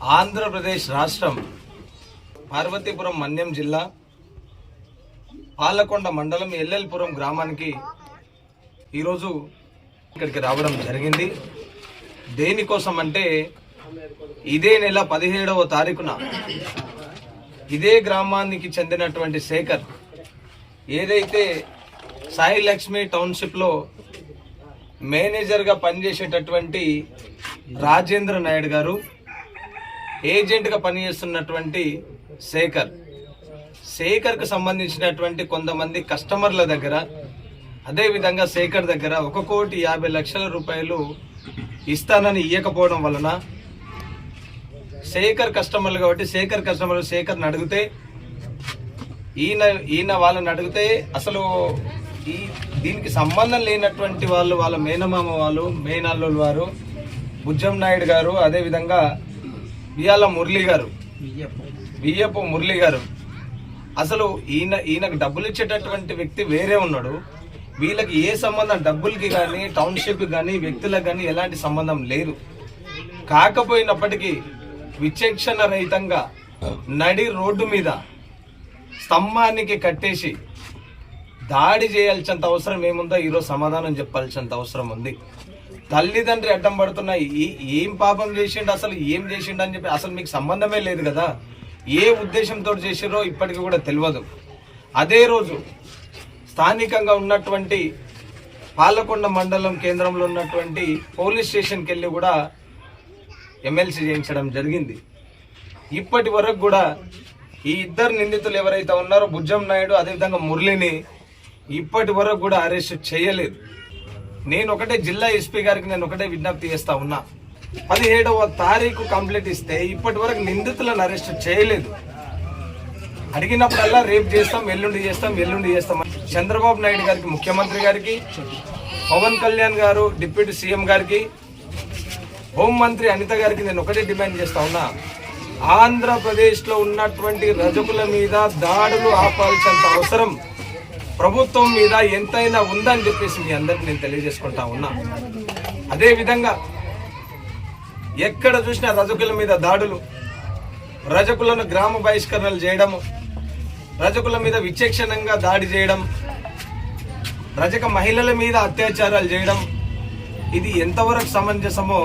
ఆంధ్రప్రదేశ్ రాష్ట్రం పార్వతీపురం మన్యం జిల్లా పాలకొండ మండలం ఎల్లెల్పురం గ్రామానికి ఈరోజు ఇక్కడికి రావడం జరిగింది. దేనికోసం అంటే ఇదే నెల పదిహేడవ తారీఖున ఇదే గ్రామానికి చెందినటువంటి శేఖర్ ఏదైతే సాయి లక్ష్మి టౌన్షిప్లో మేనేజర్గా పనిచేసేటటువంటి రాజేంద్ర నాయుడు గారు ఏజెంట్గా పనిచేస్తున్నటువంటి శేఖర్. శేఖర్కు సంబంధించినటువంటి కొంతమంది కస్టమర్ల దగ్గర అదేవిధంగా శేఖర్ దగ్గర ఒక కోటి యాభై లక్షల రూపాయలు ఇస్తానని ఇవ్వకపోవడం వలన శేఖర్ కస్టమర్లు కాబట్టి శేఖర్ కస్టమర్లు శేఖర్ని అడిగితే ఈయన ఈయన వాళ్ళని అడిగితే అసలు ఈ దీనికి సంబంధం లేనటువంటి వాళ్ళు వాళ్ళ మేనమామ వాళ్ళు మేనల్లులు వారు బుజ్జం నాయుడు గారు అదేవిధంగా బియ్యాల మురళి గారు. బియ్యపు. మురళి గారు. అసలు ఈయన ఈయనకు డబ్బులు ఇచ్చేటటువంటి వ్యక్తి వేరే ఉన్నాడు. వీళ్ళకి ఏ సంబంధం డబ్బులకి కానీ టౌన్షిప్ కానీ వ్యక్తులకు కానీ ఎలాంటి సంబంధం లేదు. కాకపోయినప్పటికీ విచక్షణ రహితంగా నడి రోడ్డు మీద స్తంభానికి కట్టేసి దాడి చేయాల్సినంత అవసరం ఏముందో ఈరోజు సమాధానం చెప్పాల్సినంత అవసరం ఉంది. తల్లిదండ్రి అడ్డం పడుతున్నాయి ఏం పాపం చేసిండు అసలు ఏం చేసిండు అని చెప్పి అసలు మీకు సంబంధమే లేదు కదా. ఏ ఉద్దేశంతో చేసిరో ఇప్పటికి కూడా తెలియదు. అదే రోజు స్థానికంగా ఉన్నటువంటి పాలకొండ మండలం కేంద్రంలో ఉన్నటువంటి పోలీస్ స్టేషన్కి వెళ్ళి కూడా ఎమ్మెల్సీ చేయించడం జరిగింది. ఇప్పటి వరకు కూడా ఈ ఇద్దరు నిందితులు ఎవరైతే ఉన్నారో బుజ్జం నాయుడు అదేవిధంగా మురళిని ఇప్పటి వరకు కూడా అరెస్ట్ చేయలేదు. నేను ఒకటే జిల్లా ఎస్పీ గారికి నేను ఒకటే విజ్ఞప్తి చేస్తా ఉన్నా. పదిహేడవ తారీఖు కంప్లీట్ ఇస్తే ఇప్పటి వరకు నిందితులను అరెస్ట్ చేయలేదు. అడిగినప్పుడల్లా రేపు చేస్తాం ఎల్లుండి చేస్తాం ఎల్లుండి చేస్తాం చంద్రబాబు నాయుడు గారికి ముఖ్యమంత్రి గారికి పవన్ కళ్యాణ్ గారు డిప్యూటీ సీఎం గారికి హోంమంత్రి అనిత గారికి నేను ఒకటే డిమాండ్ చేస్తా ఉన్నా. ఆంధ్రప్రదేశ్లో ఉన్నటువంటి రజకుల మీద దాడులు ఆపాల్సినంత అవసరం ప్రభుత్వం మీద ఎంతైనా ఉందని చెప్పేసి మీ అందరికి నేను తెలియజేసుకుంటా ఉన్నా. అదేవిధంగా ఎక్కడ చూసినా రజకుల మీద దాడులు రజకులను గ్రామ బహిష్కరణలు చేయడము రజకుల మీద విచక్షణంగా దాడి చేయడం రజక మహిళల మీద అత్యాచారాలు చేయడం ఇది ఎంతవరకు సమంజసమో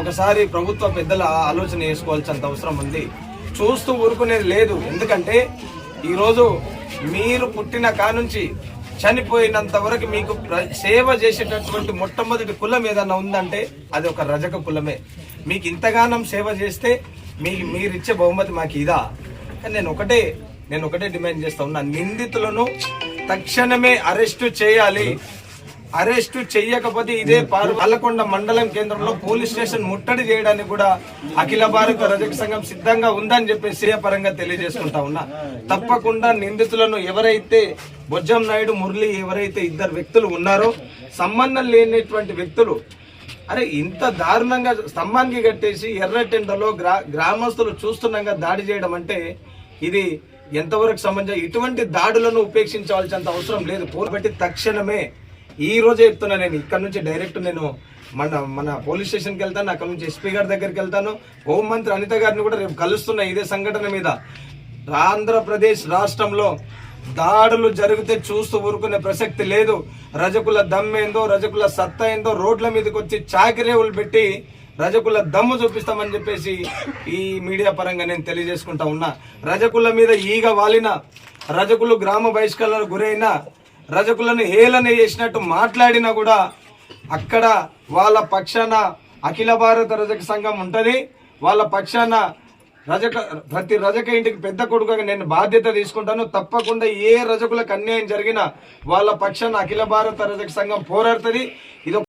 ఒకసారి ప్రభుత్వ పెద్దల ఆలోచన చేసుకోవాల్సినంత అవసరం ఉంది. చూస్తూ ఊరుకునేది లేదు. ఎందుకంటే ఈరోజు మీరు పుట్టిన కానుంచి చనిపోయినంత వరకు మీకు ప్ర- సేవ చేసేటటువంటి మొట్టమొదటి కులం ఏదన్నా ఉందంటే అది ఒక రజక కులమే. మీకు ఇంతగానం సేవ చేస్తే మీ మీరిచ్చే బహుమతి మాకు ఇదా? కానీ నేను ఒకటే నేను ఒకటే డిమాండ్ చేస్తా ఉన్నా. నిందితులను తక్షణమే అరెస్టు చేయాలి. అరెస్టు చెయ్యకపోతే ఇదే పాలు. పాలకొండ మండలం కేంద్రంలో పోలీస్ స్టేషన్ ముట్టడి చేయడానికి కూడా అఖిల భారత రజక సంఘం సిద్ధంగా ఉందని చెప్పి పరంగా తెలియజేసుకుంటా ఉన్నా. తప్పకుండా నిందితులను ఎవరైతే బొజ్జం నాయుడు మురళి ఎవరైతే ఇద్దరు వ్యక్తులు ఉన్నారో సంబంధం లేనటువంటి వ్యక్తులు అరే ఇంత దారుణంగా స్తంభానికి కట్టేసి ఎర్రటెండలో గ్రా గ్రామస్తులు చూస్తుండగా దాడి చేయడం అంటే ఇది ఎంతవరకు సంబంధం ఇటువంటి దాడులను ఉపేక్షించవలసినంత అవసరం లేదు. పోల్బట్టి తక్షణమే ఈ రోజే చెప్తున్నా నేను. ఇక్కడ నుంచి డైరెక్ట్ నేను మన మన పోలీస్ స్టేషన్కి వెళ్తాను అక్కడ నుంచి ఎస్పీ గారి దగ్గరికి వెళ్తాను. హోంమంత్రి అనిత గారిని కూడా రేపు కలుస్తున్నా ఇదే సంఘటన మీద. ఆంధ్రప్రదేశ్ రాష్ట్రంలో దాడులు జరిగితే చూస్తూ ఊరుకునే ప్రసక్తి లేదు. రజకుల దమ్మేందో రజకుల సత్తా ఏందో రోడ్ల మీదకి వచ్చి చాకిరేవులు పెట్టి రజకుల దమ్ము చూపిస్తామని చెప్పేసి ఈ మీడియా పరంగా నేను తెలియజేసుకుంటా ఉన్నా. రజకుల మీద ఈగ వాలిన రజకులు గ్రామ బహిష్కరణకు గురైన రజకులను హేళన చేసినట్టు మాట్లాడినా కూడా అక్కడ వాళ్ళ పక్షాన అఖిల భారత రజక సంఘం ఉంటుంది. వాళ్ళ పక్షాన రజక ప్రతి రజక ఇంటికి పెద్ద కొడుకుగా నేను బాధ్యత తీసుకుంటాను. తప్పకుండా ఏ రజకులకు అన్యాయం జరిగినా వాళ్ళ పక్షాన అఖిల భారత రజక సంఘం పోరాడుతుంది. ఇది